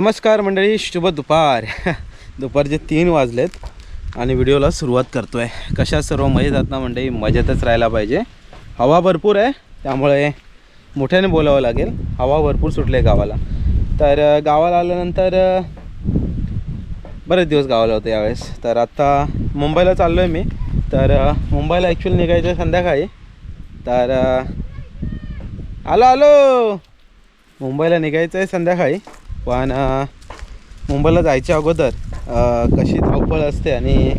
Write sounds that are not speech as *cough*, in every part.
नमस्कार मंडळी शुभ दुपार. दुपारचे तीन वाजलेत आणि व्हिडिओला सुरुवात करतो आहे कशा सर्व मजेत आहात ना मंडळी? मजेतच राहायला पाहिजे. हवा भरपूर आहे त्यामुळे मोठ्याने बोलावं लागेल. हवा भरपूर सुटली आहे गावाला. तर गावाला आल्यानंतर बरेच दिवस गावाला होते यावेळेस. तर आत्ता मुंबईला चाललो आहे मी. तर मुंबईला ॲक्च्युली निघायचं आहे संध्याकाळी. तर आलो आलो! मुंबईला निघायचं आहे संध्याकाळी. पण मुंबईला जायच्या अगोदर कशी धावपळ असते आणि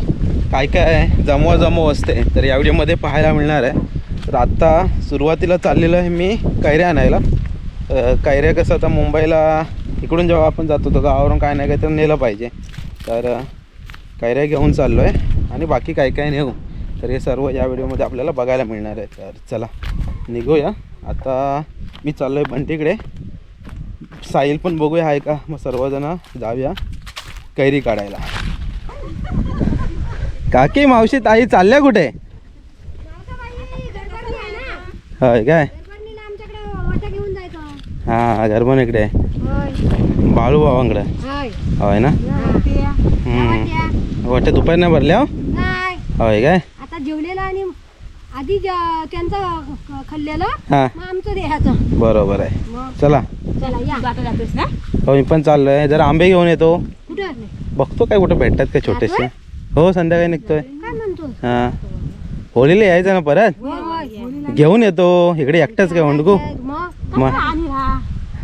काय काय जमवा जमव असते तर या व्हिडिओमध्ये पाहायला मिळणार आहे. तर आत्ता सुरुवातीला चाललेलं आहे मी कैऱ्या आणायला. कैऱ्या कसं आता मुंबईला इकडून जेव्हा आपण जातो तर गावावरून काय नाही काय तर नेलं पाहिजे. तर कैऱ्या घेऊन चाललो आहे आणि बाकी काय काय नेऊ तर हे सर्व या व्हिडिओमध्ये आपल्याला बघायला मिळणार आहे. तर चला निघूया. आता मी चाललो आहे बंटीकडे. साहिल पण बघूया आहे का? मग सर्वजण जाऊया कैरी काढायला. काकी मावशी ताई चालल्या कुठे? होय काय? हां गरबन इकडे. बाळू भावांकडे. होय ना? हम्म. वाटतं दुपारी नाही भरल्या हो? होय काय? आता जेवलेला आणि आधी ज- त्यांचं खाल्लेलं हां. मग आमचं द्यायचं बरोबर आहे. मग चला. चला या. आता जातोस ना? हो मी पण चाललोय. जरा आंबे घेऊन येतो. कुठं बघतो काय कुठं भेटतात का छोटेसे. हो संध्याकाळी निघतोय. काय म्हणतो? हां. होळीला यायचं ना परत. घेऊन येतो. इकडे एकटाच काय म्हणतो मग मग. आणि राहा.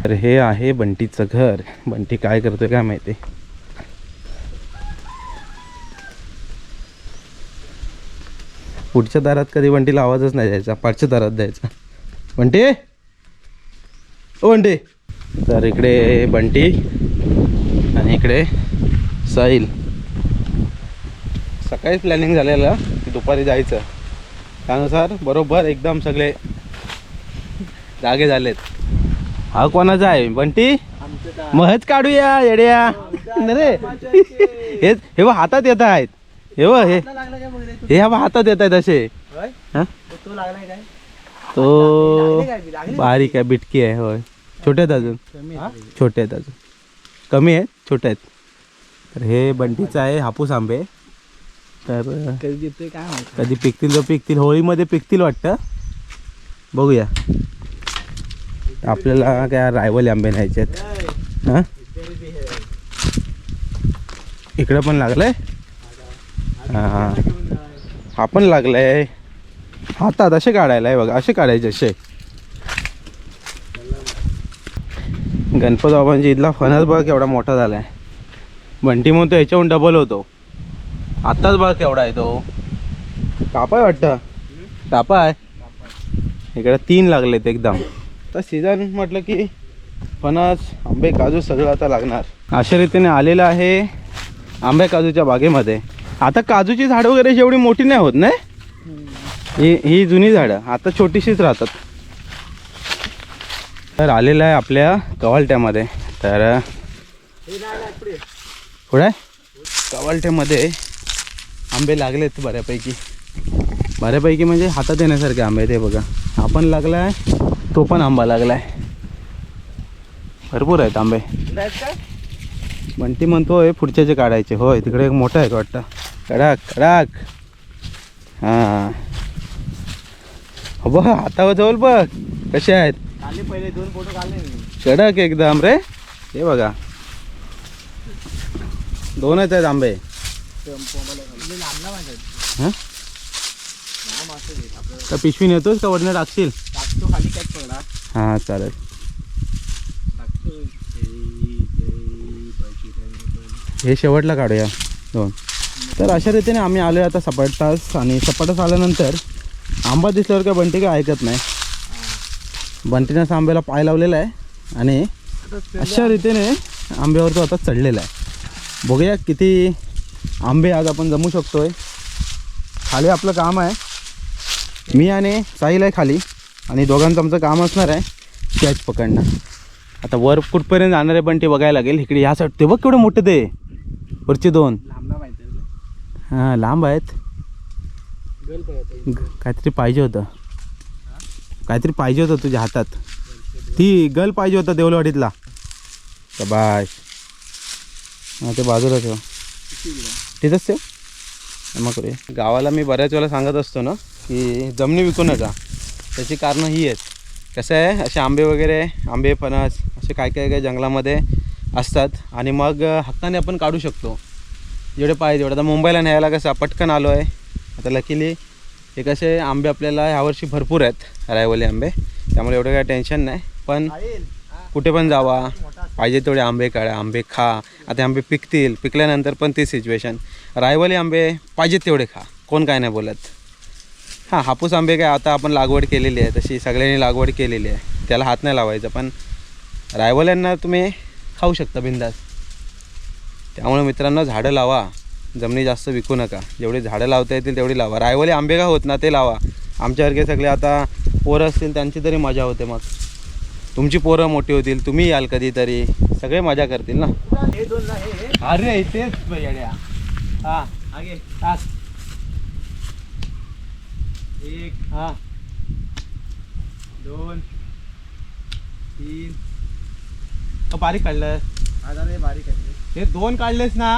तर हे आहे बंटीचं घर. बंटी काय करतोय काय माहिती? पुढच्या दारात कधी बंटीला आवाजच नाही द्यायचा पाठच्या दारात द्यायचा. बंटी ओ बंटी तर इकडे बंटी आणि इकडे साहिल. सकाळीच प्लॅनिंग झालेलं की दुपारी जायचं. त्यानुसार बरोबर एकदम सगळे जागे झालेत. हा कोणाचा आहे? बंटी महच काढूया येड्या. रे. हे हे हातात येत आहेत. हे बघ हे. हे बघ हातात येत आहेत असे. हा? तो बारीक आहे बिटकी आहे होय. छोटे आहेत अजून. छोटे आहेत अजून. कमी आहेत छोटे आहेत. तर हे बंटीचं आहे हापूस आंबे. तर कधी पिकतील तर पिकतील. होळीमध्ये पिकतील वाटतं. बघूया. आपल्याला काय रायवल आंबे न्यायचे आहेत हां? इकडं पण लागलंय. हां हा. पण लागलाय. हातात असे काढायला आहे बघा असे काढायचे असे. गणपत बाबांची इथला फणस बघ केवढा मोठा झालाय. बंटी म्हणून तो याच्याहून डबल होतो. आत्ताच बघ केवढा आहे तो. कापा आहे वाटतं? कापा आहे इकडे तीन लागलेत एकदम. तर सीझन म्हटलं की फणस आंबे काजू सगळं आता लागणार. अशा रीतीने आलेलं आहे आंबे काजूच्या बागेमध्ये. आता काजूची झाडं वगैरे जेवढी मोठी नाही होत नाही? ही ही जुनी झाडं आता छोटीशीच राहतात. तर आलेलं आहे आपल्या कवालट्यामध्ये. तर पुढे कवालट्यामध्ये आंबे लागलेत बऱ्यापैकी. बऱ्यापैकी म्हणजे हातात येण्यासारखे आंबे ते बघा. हा पण लागला आहे तो पण आंबा लागला आहे भरपूर आहेत आंबे. बंटी म्हणतोय पुढच्याचे काढायचे. होय तिकडे एक मोठा आहे वाटतं? कडक कडक हां. बघ हातावर जवळ बघ. कसे आहेत? पहिले दोन फोटो काढले कडक एकदम रे. हे बघा. दोनच आहेत आंबे. का पिशवी नेतोस का? वडनं टाकशील? हां चालेल. हे शेवटला काढूया. दोन. तर अशा रीतीने आम्ही आलो आता सपाटास आणि सपाटास आल्यानंतर आंबा दिसल्यावर काय बंटी काय ऐकत नाही. बंटीनं आंब्याला पाय लावलेला आहे आणि अशा रीतीने आंब्यावर तो आता चढलेला आहे. बघूया किती आंबे आज आपण जमू शकतोय. खाली आपलं काम आहे. मी आणि साहिल आहे खाली आणि दोघांचं आमचं काम असणार आहे कॅच पकडणं. आता वर कुठपर्यंत जाणार आहे पण ते बघायला लागेल. इकडे ह्या साईड ते बघ केवढे मोठे ते. वरचे दोन. हां लांब आहेत. काहीतरी पाहिजे होतं. काहीतरी पाहिजे होतं तुझ्या हातात. ती गल पाहिजे होता देवलवाडीतला. बाय. हां ते बाजूला ठेव. तिथंच ठेव. मग करूया. गावाला मी बऱ्याच वेळा सांगत असतो ना की जमिनी विकू नका. त्याची कारणं ही आहेत. कसं आहे असे आंबे वगैरे आंबे फणस असे काय काय काय जंगलामध्ये असतात. आणि मग हक्काने आपण काढू शकतो. जेवढे पाहिजे तेवढे. आता मुंबईला न्यायला कसं पटकन आलो आहे. आता लकीली हे कसे आंबे आपल्याला ह्यावर्षी भरपूर आहेत रायवली आंबे. त्यामुळे एवढं काही टेन्शन नाही. पण कुठे पण जावा. पाहिजे तेवढे आंबे काढा आंबे खा. आता आंबे पिकतील. पिकल्यानंतर पण ती सिच्युएशन रायवली आंबे पाहिजेत तेवढे खा. कोण काय नाही बोलत. हां हापूस आंबे काय आता आपण लागवड केलेली आहे. तशी सगळ्यांनी लागवड केलेली आहे. त्याला हात नाही लावायचा पण रायवल्यांना तुम्ही खाऊ शकता बिंदास. त्यामुळे मित्रांनो झाडं लावा. जमिनी जास्त विकू नका. जेवढी झाडं लावता येतील तेवढी लावा. रायवली आंबे का होत ना ते लावा. आमच्यासारखे सगळे आता पोरं असतील त्यांची तरी मजा होते मग. तुमची पोरं मोठी होतील तुम्ही याल कधीतरी. सगळे मजा करतील ना? हे दोन अरे तेच हां एक हां. दोन तीन. बारीक काढलं. आता बारीक आहे. हे दोन काढलेस ना?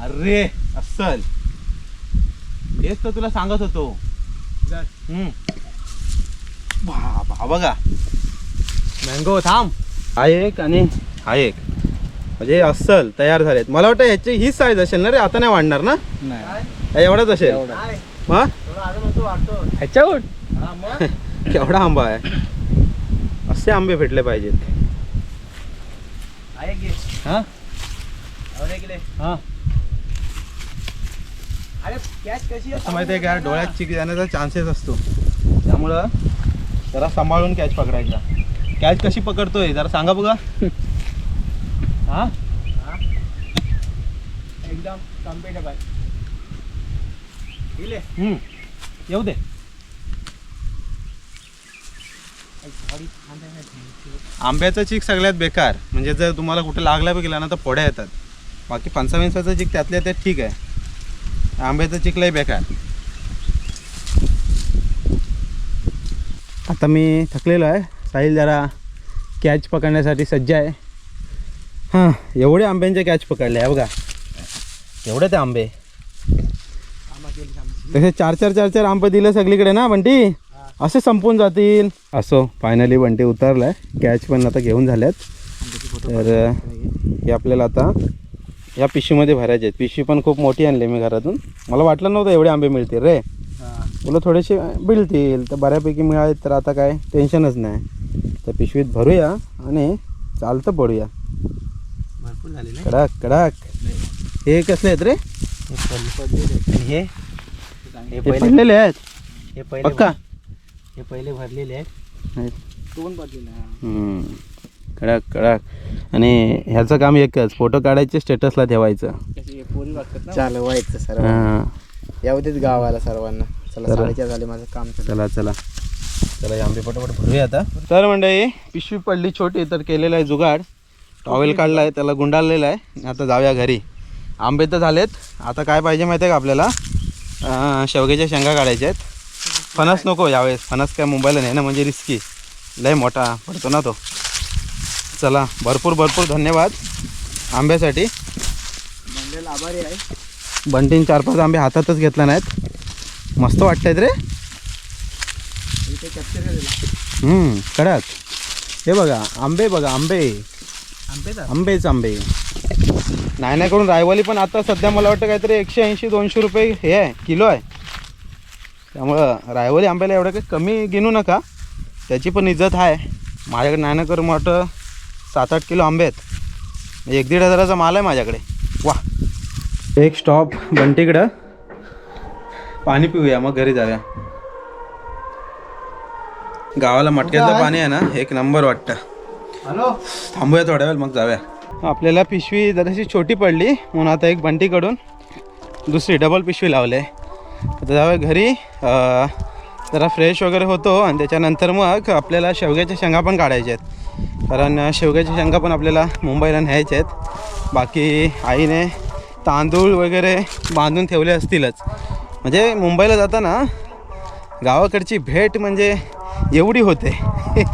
अरे अस्सल. तेच तर तुला सांगत होतो. हम्म. बघा. मँगो थांब. हा एक आणि हा एक. म्हणजे अस्सल तयार झालेत. मला वाटतं ह्याची हीच साईज असेल ना रे? आता नाही वाढणार ना? नाही. हा एवढाच असेल. हा? ह्याच्यावर हा मग? *laughs* केवढा आंबा आहे. असे आंबे भेटले पाहिजेत. हा. हा असं माहिती आहे का डोळ्यात चिक जाण्याचा चान्सेस असतो. त्यामुळं जरा सांभाळून कॅच पकडायचा. कॅच कशी पकडतोय जरा सांगा बघा. हा? एकदम कम्पेटेबल. येऊ दे. आंब्याचं चीक सगळ्यात बेकार. म्हणजे जर तुम्हाला कुठे लागला बी गेला ना तर फोड्या येतात. बाकी पंचावीसाचं चिक त्यातल्या त्यात ठीक आहे. आंब्याचं चीक बेकार. आता मी थकलेलो आहे. साहिल जरा कॅच पकडण्यासाठी सज्ज आहे. हां एवढे आंब्यांचे कॅच पकडले आहे बघा. एवढे ते आंबे. तसे चार चार चार चार आंबे दिले सगळीकडे ना बंटी? असे संपून जातील. असो फायनली बंटी उतरलाय. कॅच पण आता घेऊन झाल्यात. तर हे आपल्याला आता या पिशवीमध्ये भरायचे आहेत. पिशवी पण खूप मोठी आणली मी घरातून. मला वाटलं नव्हतं एवढे आंबे मिळतील रे. तुला थोडेसे मिळतील. तर बऱ्यापैकी मिळाले तर आता काय? टेन्शनच नाही. तर पिशवीत भरूया आणि चालतं पडूया. भरपूर झाले ना कडक कडक. हे कसले आहेत रे? हे हे? पडलेले आहेत. हे पहिले पक्का? हे पहिले भरलेले आहेत. दोन भरलेले. कडक कडक. आणि ह्याचं काम एकच फोटो काढायचे स्टेटसला ठेवायचं. चालवायचं सर्व. हां. यावं देत गावाला सर्वांना. चला तर- साडेचार झाले माझं काम चालू चला. चला चला आंबे पटापट भरूया आता. तर मंडळी पिशवी पडली छोटी तर केलेला आहे जुगाड. टॉवेल काढला आहे त्याला गुंडाळलेला आहे. आता जाऊया घरी. आंबे तर झालेत. आता काय पाहिजे माहिती आहे का आपल्याला? अं, शेवग्याच्या शेंगा काढायच्या आहेत. फणस नको यावेळेस. फणस काय मुंबईला नाही ना म्हणजे रिस्की लय मोठा पडतो ना तो. चला भरपूर भरपूर धन्यवाद आंब्यासाठी. आभारी आहे. बंटीन चार पाच आंबे हातातच घेतला नाहीत. मस्त रे. कॅप्चर केलेला हम्म, कडक हे बघा आंबे बघा आंबे. आंबे आंबेच आंबे. नाही नाही करून रायवाली पण आता सध्या मला वाटतं काहीतरी एकशे ऐंशी दोनशे रुपये हे आहे किलो आहे. त्यामुळं रायवाली आंब्याला एवढं काही कमी गिनू नका. त्याची पण इज्जत आहे. माझ्याकडे नाही ना करून वाटतं सात आठ किलो आंबे आहेत. म्हणजे एक दीड हजाराचा माल आहे माझ्याकडे. वा. एक स्टॉप बंटीकडं पाणी पिऊया मग घरी जाऊया. गावाला मटक्याचं पाणी आहे ना एक नंबर वाटतं. हॅलो? थांबूया थोड्या वेळ मग जाऊया. आपल्याला पिशवी जराशी छोटी पडली म्हणून आता एक बंटीकडून दुसरी डबल पिशवी लावले आता जाऊया घरी जरा फ्रेश वगैरे होतो आणि त्याच्यानंतर मग आपल्याला शेवग्याच्या शेंगा पण काढायच्या आहेत. कारण शेवग्याच्या शेंगा पण आपल्याला मुंबईला न्यायच्या आहेत. बाकी आईने तांदूळ वगैरे बांधून ठेवले असतीलच. म्हणजे मुंबईला जाताना गावाकडची भेट म्हणजे एवढी होते. *laughs*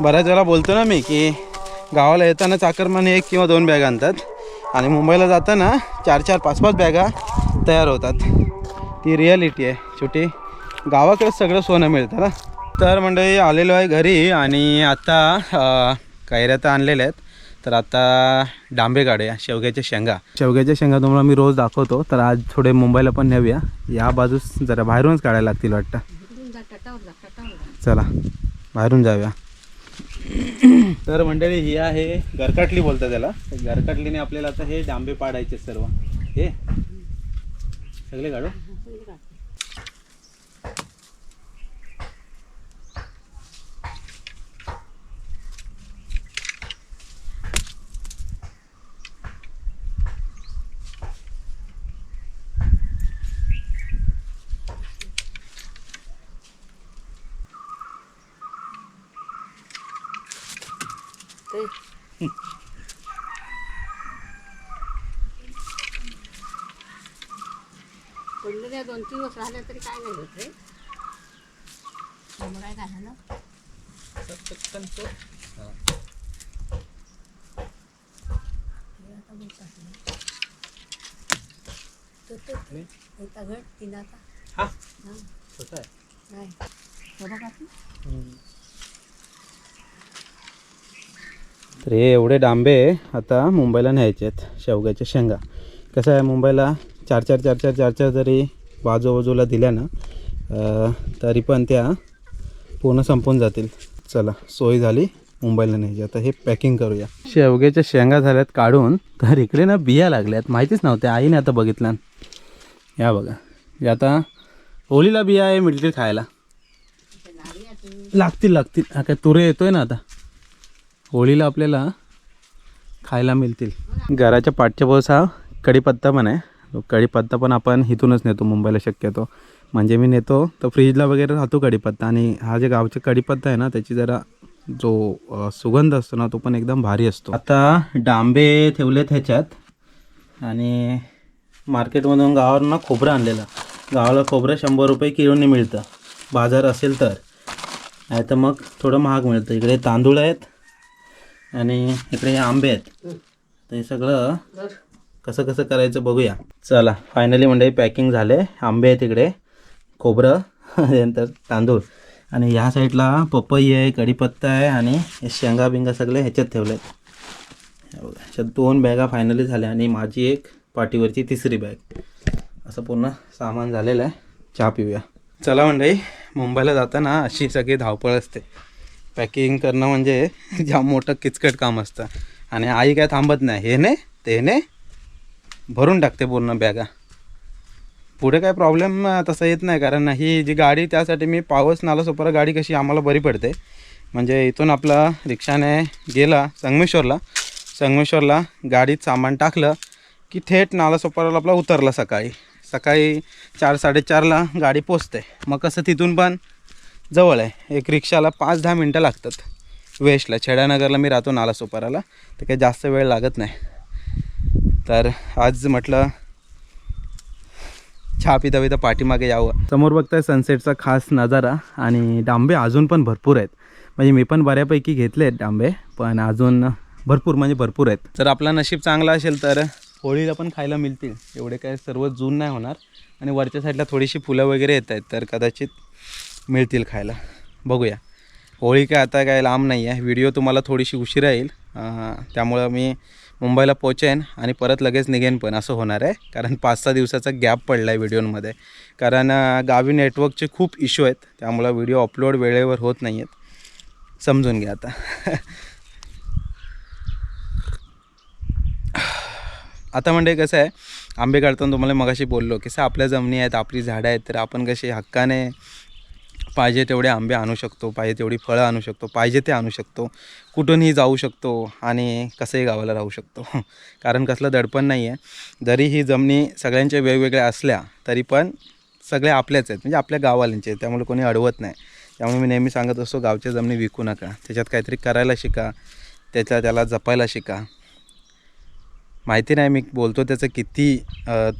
बऱ्याच वेळा बोलतो ना मी की गावाला येताना चाकरमाने एक किंवा दोन बॅगा आणतात आणि मुंबईला जाताना चार चार पाच पाच बॅगा तयार होतात. ती रियालिटी आहे. शेवटी गावाकडे सगळं सोनं मिळतं ना? तर मंडळी आलेलो आहे घरी आणि आता कैऱ्या तर आणलेल्या आहेत. तर आता डांबे काढूया शेवग्याच्या शेंगा. शेवग्याच्या शेंगा तुम्हाला मी रोज दाखवतो. तर आज थोडे मुंबईला पण नेऊया. या बाजूस जरा बाहेरूनच काढायला लागतील वाटतं. चला बाहेरून जाऊया. तर मंडळी ही आहे गरकाटली बोलतात त्याला. गरकाटलीने आपल्याला आता हे डांबे पाडायचे सर्व. हे? सगळे काढू? पडलेल्या दोन तीन दिवस राहिल्या तरी काय नाही होत रे. काय झालं ना तिनाचा हा. छोटा आहे. नाही. हे बघा तू. तर हे एवढे डांबे आता मुंबईला न्यायचे आहेत शेवग्याच्या शेंगा. कसं आहे मुंबईला चार चार चार चार चार चार जरी बाजूबाजूला दिल्या ना तरी पण त्या पूर्ण संपून जातील. चला सोय झाली मुंबईला न्यायची. आता हे पॅकिंग करूया. शेवग्याच्या शेंगा झाल्यात काढून तर इकडे ना बिया लागल्यात. माहितीच नव्हत्या आईने आता बघितलं या बघा. आता होळीला बिया आहे मिळतील खायला. लागतील लागतील. हा काय तुरे येतोय ना आता. होळीला आपल्याला खायला मिळतील. घराच्या पाठच्या बस हा कढीपत्ता पण आहे. कढीपत्ता पण आपण इथूनच नेतो मुंबईला शक्यतो. म्हणजे मी नेतो तर फ्रीजला वगैरे राहतो कढीपत्ता. आणि हा जे गावचा कढीपत्ता आहे ना त्याची जरा जो सुगंध असतो ना तो पण एकदम भारी असतो. आता डांबे ठेवलेत ह्याच्यात. आणि मार्केटमधून गावावर ना खोबरं आणलेलं. गावाला खोबरं शंभर रुपये किलोने मिळतं. बाजार असेल तर. नाही तर मग थोडं महाग मिळतं. इकडे तांदूळ आहेत. आणि इकडे आंबे आहेत. तर हे सगळं कसं कसं करायचं बघूया. चला फायनली म्हणजे पॅकिंग झाले. आंबे आहेत इकडे खोबरं *laughs* नंतर तांदूळ. आणि ह्या साईडला पपई आहे कढीपत्ता आहे आणि शेंगा बिंगा सगळे ह्याच्यात ठेवले आहेत बघा, ह्याच्यात दोन बॅगा फायनली झाल्या आणि माझी एक पाठीवरची तिसरी बॅग असं पूर्ण सामान झालेलं आहे. चहा पिऊया. चला मंडळी मुंबईला जाताना अशी सगळी धावपळ असते. पॅकिंग करणं म्हणजे *laughs* जाम मोठं किचकट काम असतं. आणि आई काय थांबत नाही. हे ने ते ने. भरून टाकते पूर्ण बॅगा. पुढे काय प्रॉब्लेम तसा येत नाही. कारण ही जी गाडी त्यासाठी मी पावस नालासोपर गाडी कशी आम्हाला बरी पडते. म्हणजे इथून आपला रिक्षाने गेला संगमेश्वरला. संगमेश्वरला गाडीत सामान टाकलं की थेट नालासोपाराला आपला उतरला सकाळी. सकाळी चार साडेचारला गाडी पोचते. मग कसं तिथून पण जवळ आहे. एक रिक्षाला पाच दहा मिनटं लागतात. वेस्टला. छेडानगरला मी राहतो नालासोपाराला. तर काही जास्त वेळ लागत नाही. तर आज म्हटलं चहा पिता पिता पाठीमागे यावं. समोर बघताय सनसेटचा खास नजारा आणि डांबे अजून पण भरपूर आहेत. म्हणजे मी पण बऱ्यापैकी घेतले आहेत डांबे पण अजून भरपूर म्हणजे भरपूर आहेत. जर आपला नशीब चांगला असेल तर होळीला पण खायला मिळतील. एवढे काय सर्व जून नाही होणार. आणि वरच्या साईडला थोडीशी फुलं वगैरे येत आहेत तर कदाचित मिळतील खायला. बघूया. होळी काय आता काय लांब नाही आहे. व्हिडिओ तुम्हाला थोडीशी उशिरा येईल. त्यामुळं मी मुंबईला पोचेन आणि परत लगेच निघेन पण. असं होणार आहे. कारण पाच सहा दिवसाचा गॅप पडला आहे व्हिडिओमध्ये. कारण गावी नेटवर्कचे खूप इश्यू आहेत. त्यामुळं व्हिडिओ अपलोड वेळेवर होत नाही आहेत समजून घ्या आता. *sighs* आता म्हणजे कसं आहे आंबे काढताना तुम्हाला मगाशी बोललो की सर आपल्या जमिनी आहेत आपली झाडं आहेत तर आपण कसे हक्काने पाहिजे तेवढे आंबे आणू शकतो पाहिजे तेवढी फळं आणू शकतो पाहिजे ते आणू शकतो. कुठूनही जाऊ शकतो आणि कसंही गावाला राहू शकतो. *laughs* कारण कसलं दडपण नाही आहे जरी ही जमिनी सगळ्यांच्या वेगवेगळ्या असल्या तरी पण सगळे आपल्याच आहेत. म्हणजे आपल्या गावाल्यांचे आहेत. त्यामुळे कोणी अडवत नाही. त्यामुळे मी नेहमी सांगत असतो गावच्या जमिनी विकू नका. त्याच्यात काहीतरी करायला शिका. त्याच्या त्याला जपायला शिका. माहिती नाही मी बोलतो त्याचं किती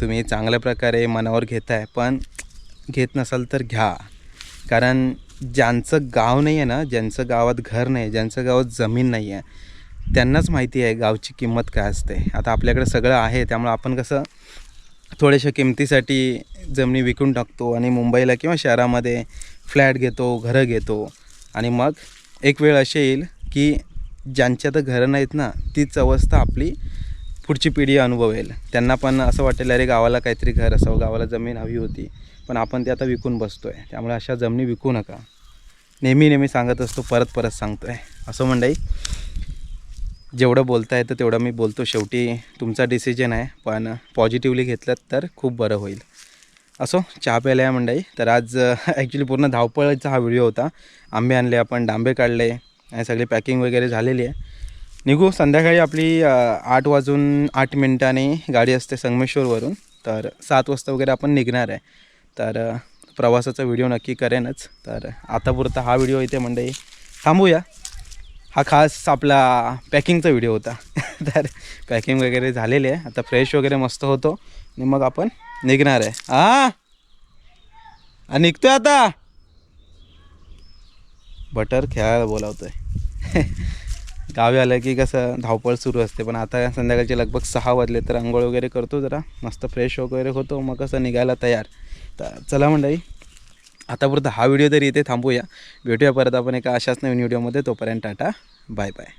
तुम्ही चांगल्या प्रकारे मनावर घेताय पण घेत नसाल तर घ्या. कारण ज्यांचं गाव नाही आहे ना ज्यांचं गावात घर नाही ज्यांचं गावात जमीन नाही आहे त्यांनाच माहिती आहे गावची किंमत काय असते. आता आपल्याकडे सगळं आहे त्यामुळे आपण कसं थोड्याशा किमतीसाठी जमिनी विकून टाकतो आणि मुंबईला किंवा शहरामध्ये फ्लॅट घेतो घरं घेतो. आणि मग एक वेळ असे येईल की ज्यांच्या तर घरं नाहीत ना तीच अवस्था आपली पुढची पिढी अनुभवेल. त्यांना पण असं वाटेल अरे गावाला काहीतरी घर असावं गावाला जमीन हवी होती. पण आपण ते आता विकून बसतो आहे त्यामुळे अशा जमिनी विकू नका. नेहमी नेहमी सांगत असतो परत परत सांगतो आहे असं मंडई जेवढं बोलता येतं तेवढं मी बोलतो. शेवटी तुमचा डिसिजन आहे पण पॉझिटिव्हली घेतलं तर खूप बरं होईल. असो चहा प्यायला या मंडई तर आज *laughs* ॲक्च्युली पूर्ण धावपळचा हा व्हिडिओ होता. आंबे आणले आपण डांबे काढले आणि सगळी पॅकिंग वगैरे झालेली आहे. निघू संध्याकाळी आपली आठ वाजून आठ मिनिटांनी गाडी असते संगमेश्वरवरून. तर सात वाजता वगैरे आपण निघणार आहे. तर प्रवासाचा व्हिडिओ नक्की करेनच. तर आतापुरता हा व्हिडिओ इथे मंडई थांबूया. हा खास आपला पॅकिंगचा व्हिडिओ होता. *laughs* तर पॅकिंग वगैरे झालेली आहे. आता फ्रेश वगैरे मस्त होतो. आणि मग आपण निघणार आहे. हा निघतोय आता? बटर खेळायला आहे *laughs* गावी आलं की कसं धावपळ सुरू असते. पण आता संध्याकाळचे लगभग सहा वाजले तर आंघोळ वगैरे करतो जरा. मस्त फ्रेश वगैरे होतो. मग कसं निघायला तयार. तर चला मंडळी. आतापर्यंत हा व्हिडिओ तरी इथे थांबूया भेटूया परत आपण एका अशाच नवीन व्हिडिओमध्ये. तोपर्यंत टाटा बाय बाय.